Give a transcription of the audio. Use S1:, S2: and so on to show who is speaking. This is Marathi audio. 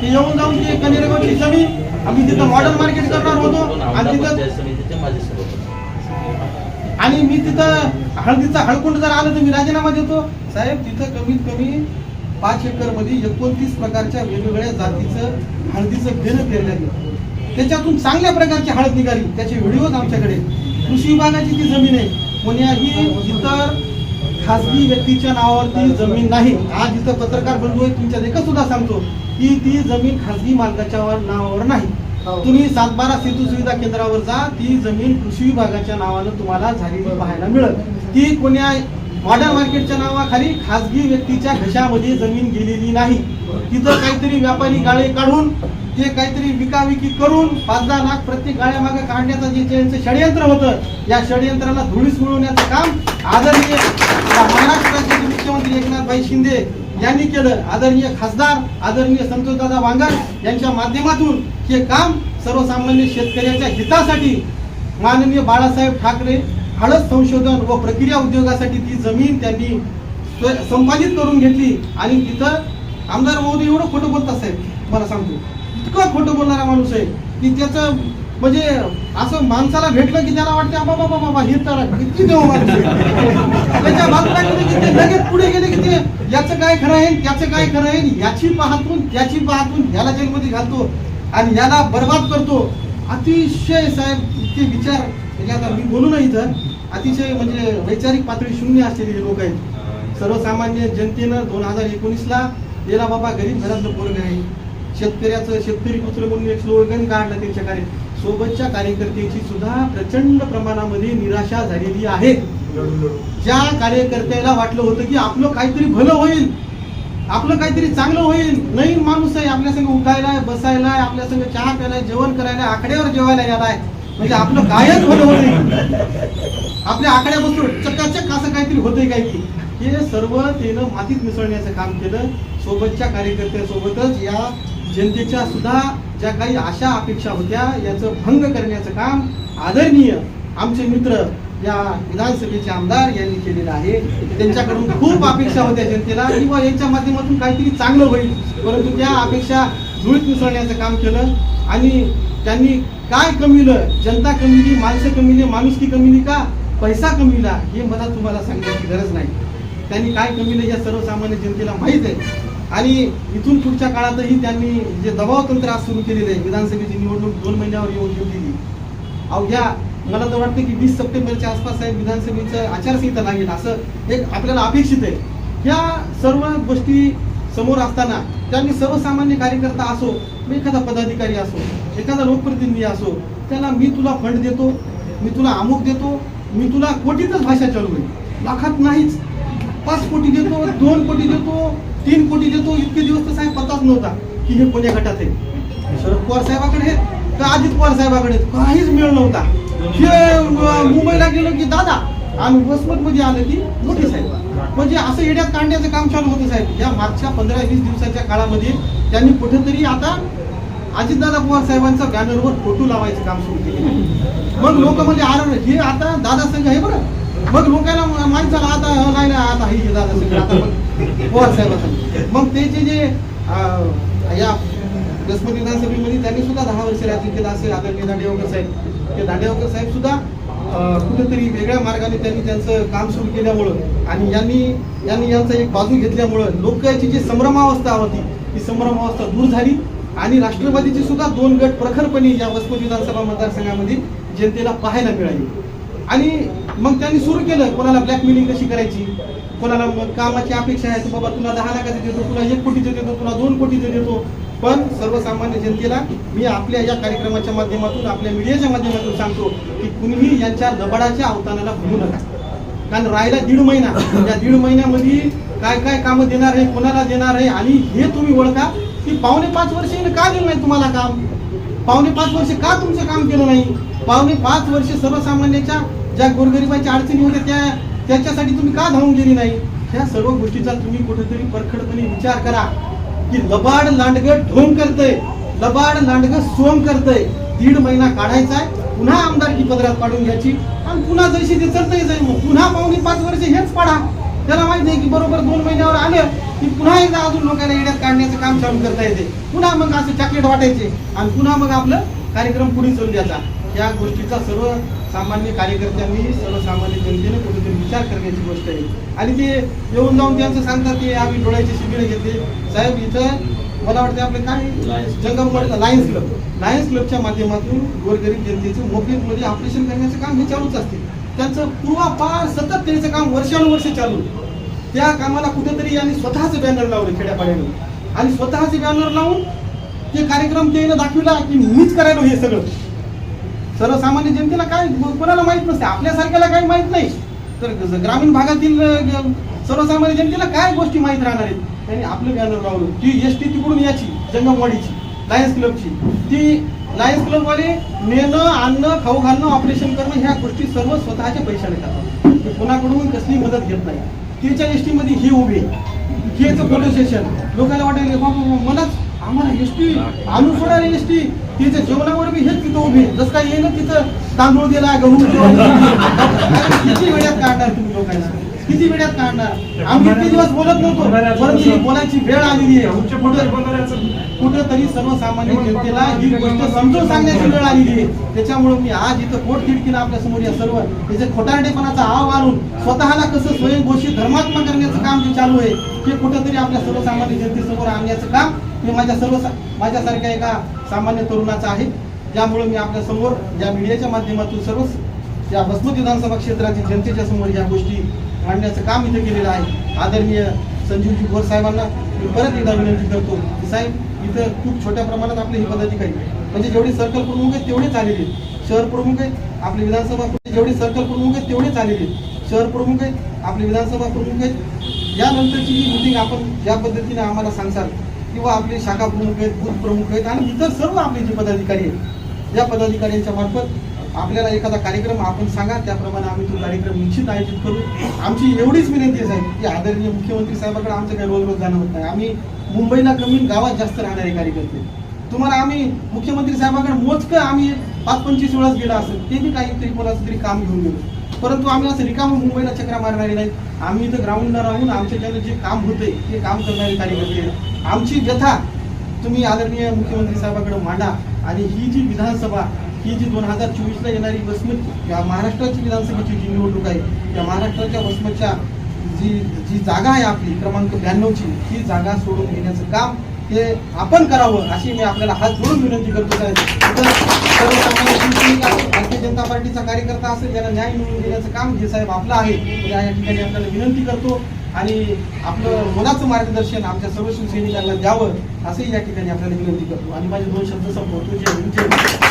S1: ते येऊन जाऊन ते कनेरेगावची जमीन आम्ही तिथं मॉडर्न मार्केट करणार होतो. आणि तिथं आणि मी तिथं हळदीचा हळकुंड जर आलं तर मी राजीनामा देतो. साहेब तिथं कमीत कमी पाच एकरमध्ये एकोणतीस प्रकारच्या वेगवेगळ्या जातीचं हळदीचं बेणं पेरलं गेलं. त्याच्यातून चांगल्या प्रकारची हळद निघाली. त्याचे व्हिडिओज आमच्याकडे कृषी विभागाची ती जमीन आहे. कोण्याही इतर खासगी व्यक्तीच्या नावावरती जमीन नाही. आज इथं पत्रकार बंधू आहे तुमच्या देखत सुद्धा सांगतो की ती जमीन खासगी मालकाच्या वर- नावावर नाही. तुम्ही सातबारा सेतू सुविधा केंद्रावर जा ती जमीन कृषी विभागाच्या नावानं तुम्हाला झालेली पाहायला मिळत ती कोण्या मॉडर्न मार्केटच्या नावाखाली खासगी व्यक्तीच्या घशामध्ये जमीन गेलेली नाही. तिथं काहीतरी व्यापारी गाळे काढून ते काहीतरी विकाविकी करून पाच दहा लाख प्रत्येक गाळ्यामागे काढण्याचं जे षडयंत्र होतं या षडयंत्राला धुळीस मिळवण्याचं काम आदरणीय या महाराष्ट्र मुख्यमंत्री एकनाथभाई शिंदे यांनी केलं. आदरणीय खासदार आदरणीय संतोषदादा वांगर यांच्या माध्यमातून हे काम सर्वसामान्य शेतकऱ्याच्या हितासाठी माननीय बाळासाहेब ठाकरे हळद संशोधन व प्रक्रिया उद्योगासाठी ती जमीन त्यांनी संपादित करून घेतली. आणि तिथं आमदार महोदय एवढं खोटं बोलतात साहेब. मला सांगतो. इतकं खोटं बोलणारा माणूस आहे की त्याचं म्हणजे असं माणसाला भेटलं की त्याला वाटतं बाबा बाबा बाबा हे तर किती देव त्याच्या बाजूला गेले की ते लगेच पुढे गेले की ते याचं काय खरं आहे त्याचं काय खरं आहे याची पाहतून त्याची पाहतून याला जेलमध्ये घालतो आणि याला बर्बाद करतो. अतिशय साहेब इतके विचार म्हणजे आता मी बोलू ना इथं अतिशय म्हणजे वैचारिक पातळी शून्य असलेले लोक आहेत. सर्वसामान्य जनतेनं दोन हजार एकोणीसला गेला बाबा गरीब घरातलं पोरग आहे. शेतकऱ्याचं शेतकरी पुत्र म्हणून एक स्लोगन काढलं त्यांच्या कार्य सोबतच्या कार्यकर्त्याची सुद्धा प्रचंड प्रमाणामध्ये निराशा झालेली आहे. ज्या कार्यकर्त्याला वाटलं होतं की आपलं काहीतरी भलं होईल आपलं काहीतरी चांगलं होईल नवीन माणूस आहे आपल्या संग उठायला बसायला आपल्या संग चहा प्यायला जेवण करायला आकड्यावर जेवायला यालाय म्हणजे आपलं कायच भलं होत आपल्या आकड्या बसून चकाचक असं काहीतरी होतंय काय की हे सर्व तेनं मातीत मिसळण्याचं काम केलं. सोबतच्या कार्यकर्त्यासोबतच या जनतेच्या सुद्धा ज्या काही आशा अपेक्षा होत्या याचं भंग करण्याचं काम आदरणीय आमचे मित्र या विधानसभेचे आमदार यांनी केलेलं आहे. त्यांच्याकडून खूप अपेक्षा होत्या जनतेला. किंवा यांच्या माध्यमातून काहीतरी चांगलं होईल. परंतु त्या अपेक्षा धुळीत मिसळण्याचं काम केलं. आणि त्यांनी काय कमीलं? जनता कमीली माणसं कमीली माणुसकी कमीली का? पैसा कमीला हे मला तुम्हाला सांगण्याची गरज नाही. त्यांनी काय कमीलं या सर्वसामान्य जनतेला माहीत आहे. आणि इथून पुढच्या काळातही त्यांनी जे दबाव तंत्र आज सुरू केलेलं आहे विधानसभेची निवडणूक दोन महिन्यावर येऊन घेतलेली अवघ्या मला तर वाटतं की वीस सप्टेंबरच्या आसपास साहेब विधानसभेचं आचारसंहिता लागेल असं एक आपल्याला अपेक्षित आहे. ह्या सर्व गोष्टी समोर असताना त्यांनी सर्वसामान्य कार्यकर्ता असो एखादा पदाधिकारी असो एखादा लोकप्रतिनिधी असो त्याला मी तुला फंड देतो मी तुला अमुक देतो मी तुला कोटीतच भाषा चालू आहे लाखात नाहीच. पाच कोटी देतो दोन कोटी देतो तीन कोटी देतो इतके दिवस तर साहेब पताच नव्हता की हे कोण्या गटात आहे. शरद पवार साहेबाकडे आहेत का अजित पवार साहेबाकडे काहीच मिळ नव्हता. हे मुंबईला गेलो की दादा आम्ही वसमत मध्ये आलं की मोठे साहेब. म्हणजे असं येड्यात काढण्याचं काम चालू होतं साहेब. या मागच्या पंधरा वीस दिवसाच्या काळामध्ये त्यांनी कुठेतरी आता अजितदादा पवार साहेबांचा बॅनरवर फोटो लावायचं काम सुरू केलं. मग लोक म्हणजे अरे हे आता दादा संघ आहे बरं. मग लोकांना मा- माणसाला आता नाही आता हे दादा संघ आता हो, पवार साहेबांना मग ते जे जे या दसमत विधानसभेमध्ये त्यांनी सुद्धा दहा वर्ष राज्य केलं असेल आदरणीय दांडेवकर साहेब. ते दांडेवकर साहेब सुद्धा कुठेतरी वेगळ्या मार्गाने त्यांनी त्यांचं काम सुरू केल्यामुळं आणि यांनी यांनी यांचा एक बाजू घेतल्यामुळं लोकांची जी संभ्रमावस्था होती ती संभ्रमावस्था दूर झाली आणि राष्ट्रवादीची सुद्धा दोन गट प्रखरपणे या वसमत विधानसभा मतदारसंघामध्ये जनतेला पाहायला मिळाली. आणि मग त्यांनी सुरू केलं कोणाला ब्लॅकमेलिंग कशी करायची? कोणाला मग कामाची अपेक्षा आहे की बाबा तुला दहा लाखाचं देतो तुला एक कोटीचं देतो तुला दोन कोटीचं देतो. पण सर्वसामान्य जनतेला मी आपल्या या कार्यक्रमाच्या माध्यमातून आपल्या मीडियाच्या माध्यमातून सांगतो की कुणीही यांच्या दबाडाच्या अवतानाला भरू नका. कारण राहिला दीड महिना. या दीड महिन्यामध्ये काय काय कामं देणार आहे कोणाला देणार आहे आणि हे तुम्ही ओळखा की पावणे पाच वर्ष का दिलं नाही तुम्हाला काम? पावणे पाच वर्ष का तुमचं काम केलं नाही? पावणे पाच वर्ष सर्वसामान्याच्या ज्या गोरगरिबांच्या अडचणी होत्या त्या त्याच्यासाठी तुम्ही का धावून गेली नाही? ह्या सर्व गोष्टीचा तुम्ही कुठेतरी परखडपणे विचार करा. की लबाड लांडगं ढोंग करतय. लबाड लांडगं सोम करतय. दीड महिना काढायचा आहे. पुन्हा आमदारकी पदरात पाडून घ्यायची. आणि पुन्हा जशी ते चढतही जाईल मग. पुन्हा पावणे पाच वर्ष हेच पाडा. त्याला माहीत आहे की बरोबर दोन महिन्यावर आलं की पुन्हा एकदा अजून लोकांना येण्यात काढण्याचं काम चालू करता येते. पुन्हा मग असं चॉकलेट वाटायचे. आणि पुन्हा मग आपलं कार्यक्रम पुढे चालू द्यायचा या गोष्टीचा सर्व सामान्य कार्यकर्त्यांनी सर्वसामान्य जनतेने कुठेतरी विचार करण्याची गोष्ट आहे. आणि ते येऊन जाऊन त्यांचं सांगतात की आम्ही डोळ्याचे शिबिर घेतले. साहेब इथं मला वाटतं आपलं काय. जंगम लायन्स क्लब लायन्स क्लबच्या माध्यमातून गोरगरीब जनतेचं मोफतमध्ये ऑपरेशन करण्याचं काम हे चालूच असते. त्यांचं पूर्वापार सतत त्यांचं काम वर्षानुवर्ष चालू. त्या कामाला कुठेतरी यांनी स्वतःच बॅनर लावले खेड्यापाड्याने. आणि स्वतःचे बॅनर लावून ते कार्यक्रम त्याने दाखविला की मीच करायलो हे सगळं. सर्वसामान्य जनतेला काय कोणाला माहीत नसते? आपल्यासारख्याला काही माहीत नाही. तर ग्रामीण भागातील सर्वसामान्य जनतेला काय गोष्टी माहीत राहणार आहेत? त्यांनी आपलं बॅनर लावलं. ती एस टी तिकडून याची जंगमवाडीची लायन्स क्लबची ती लायन्स क्लबवाले नेणं आणणं खाऊ घालणं ऑपरेशन करणं ह्या गोष्टी सर्व स्वतःच्या पैशाने करतात. ते कोणाकडून कसली मदत घेत नाही. त्याच्या एस टी मध्ये हे उभे हेच पोलीस स्टेशन लोकांना वाटेल मलाच आम्हाला एस टी आणून सोडायला एस टी तिच्या जेवणावर बी हेच तिथं उभे. जसं काय येईल तिथं तांदूळ दिला गहू किती वेळात काढणार तुम्ही लोकांना? किती वेळात काढणार? आम्ही इतके दिवस बोलत नव्हतो. परंतु बोलायची वेळ आलेली आहे. कुठं कुठं तरी सर्वसामान्य जनतेला ही गोष्ट समजून सांगण्याची वेळ आलेली आहे. त्याच्यामुळे मी आज इथं पोट खिडकीनं आपल्यासमोर या सर्व त्याचे खोटारडेपणाचा आव आणून स्वतःला कसं स्वयंघोषित धर्मात्मा करण्याचं काम जे चालू आहे ते कुठंतरी आपल्या सर्वसामान्य जनतेसमोर आणण्याचं काम हे माझ्या सर्व माझ्यासारख्या एका सामान्य तरुणाचा आहे. ज्यामुळे मी आपल्यासमोर या मीडियाच्या माध्यमातून सर्व या वसमत विधानसभा क्षेत्रातील जनतेच्या समोर या गोष्टी मांडण्याचं काम इथं केलेलं आहे. आदरणीय संजीवजी भोर साहेबांना मी परत एकदा विनंती करतो की साहेब इथं खूप छोट्या प्रमाणात आपले हे पदाधिकारी म्हणजे जेवढे सर्कल प्रमुख आहेत तेवढेच आलेले शहर प्रमुख आहेत आपले विधानसभा जेवढे सर्कल प्रमुख आहेत तेवढेच आलेले शहर प्रमुख आहेत आपले विधानसभा प्रमुख आहेत. यानंतरची ही मिटिंग आपण ज्या पद्धतीने आम्हाला सांगसाल किंवा आपले शाखा प्रमुख आहेत बूथ प्रमुख आहेत आणि इतर सर्व आपले जे पदाधिकारी आहेत या पदाधिकाऱ्यांच्या मार्फत आपल्याला एखादा कार्यक्रम आपण सांगा त्याप्रमाणे आम्ही तो कार्यक्रम निश्चित आयोजित करू. आमची एवढीच विनंती आहे साहेब की आदरणीय मुख्यमंत्री साहेबांकडे आमचं काही रोज रोज जाणं होत नाही. आम्ही मुंबईला कमी गावात जास्त राहणारे कार्यकर्ते. तुम्हाला आम्ही मुख्यमंत्री साहेबांकडे मोजकं आम्ही पाच पंचवीस वेळाच गेला असेल ते बी काहीतरी कोणाचं तरी काम घेऊन गेलो. परंतु आम्ही असं रिकाम मुंबईला चक्रा मारणारे नाही. आम्ही इथं ग्राउंडला राहून आमच्याच्यानं जे काम होते ते काम करणारे कार्यकर्ते. आमची व्यथा तुम्ही आदरणीय मुख्यमंत्री साहेबांकडे मांडा आणि ही जी विधानसभा ही जी दोन हजार चोवीसला येणारी वसमत या महाराष्ट्राची विधानसभेची जी निवडणूक आहे या महाराष्ट्राच्या वसमतच्या जी जी जागा आहे आपली क्रमांक ब्याण्णवची ही जागा सोडून घेण्याचं काम हे आपण करावं अशी मी आपल्याला हात जोडून विनंती करतो साहेब. जनता पार्टीचा कार्यकर्ता असेल त्याला न्याय मिळवून देण्याचं काम हे साहेब आपलं आहे या ठिकाणी आपल्याला विनंती करतो आणि आपलं मनाचं मार्गदर्शन आमच्या सर्व शिवसैनिकांना द्यावं असंही या ठिकाणी आपल्याला विनंती करतो. आणि माझे दोन शब्द संपवतो. जय